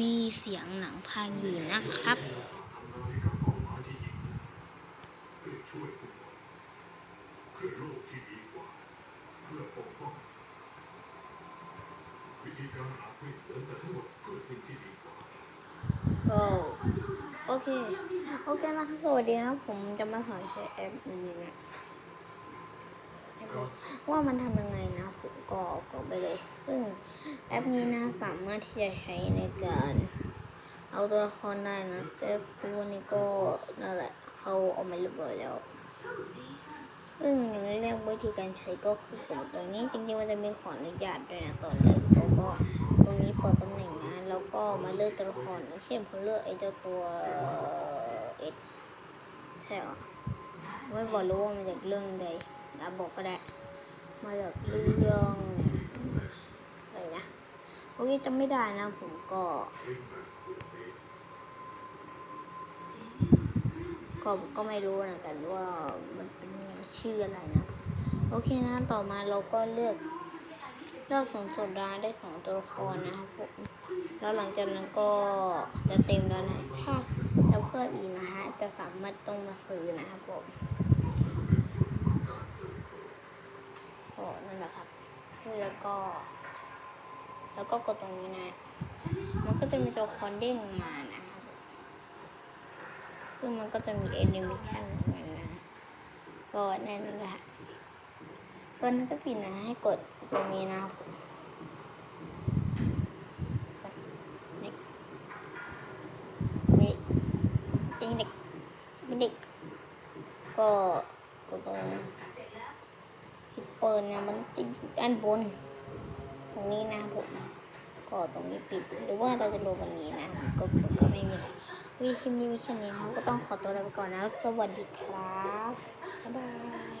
มีเสียงหนังพากย์อยู่นะครับเพื่อช่วยผู้คนเพื่อโลกที่ดีกว่าเพื่อปกป้องวิธีการอาจไม่เหมือนแต่ทั้งหมดเพื่อสิ่งที่ดีกว่าโอ้โอเค โอเคนะคะสวัสดีนะผมจะมาสอนใช้แอปนี้นะแอปนี้ว่ามันทำยังไงนะผมก็กดไปเลย ซึ่งแอปนี้นะสามารถที่จะใช้ในการ เอาตัวละครได้นะ แต่ตัวนี้ก็นั่นแหละเขาเอามาเรียบร้อยแล้ว ซึ่งอย่างแรกวิธีการใช้ก็คือกดตรงนี้จริงๆมันจะมีขออนุญาตด้วยนะตอนนี้แล้วก็ตรงนี้เปิดตำแหน่งนะแล้วก็มาเลือกตัวละครอย่างเช่นผมเลือกไอ้เจ้าตัวเอ็ดใช่หรอไม่บอกรู้ว่ามาจากเรื่องใดนะบอกก็ได้ มาจากเรื่อง โอเคจำไม่ได้นะผมก็ ก็ก็ไม่รู้เหมือนกันว่ามันเป็นชื่ออะไรนะ โอเคนะต่อมาเราก็เลือกเลือกสูงสุดได้ได้สองตัวละครนะครับผมแล้วหลังจากนั้นก็จะเต็มแล้วนะถ้าจะเพิ่มอีกนะฮะจะสามารถต้องมาซื้อนะครับผมก็นั่นแหละครับแล้วก็ แล้วก็กดตรงนี้นะ มันก็จะมีตัวละครเด้งมานะครับซึ่งมันก็จะมีแอนิเมชันเหมือนนะก็แน่นอนแหละส่วนถ้าจะปิดนะให้กดตรงนี้นะครับนี่นี่จริงเด็กเด็กก็กดตรงฮิปเปิลเนี่ยมันจะอยู่ด้านบน รงนี้นะครับผมก็ตรงนี้ปิดหรือว่าเราจะลงวันนี้นะก็ก็ไม่มีอะไรวิคลิปนี้วิแค่นี้นะครับก็ต้องขอตัวลาไปก่อนนะ สวัสดีครับบ๊ายบาย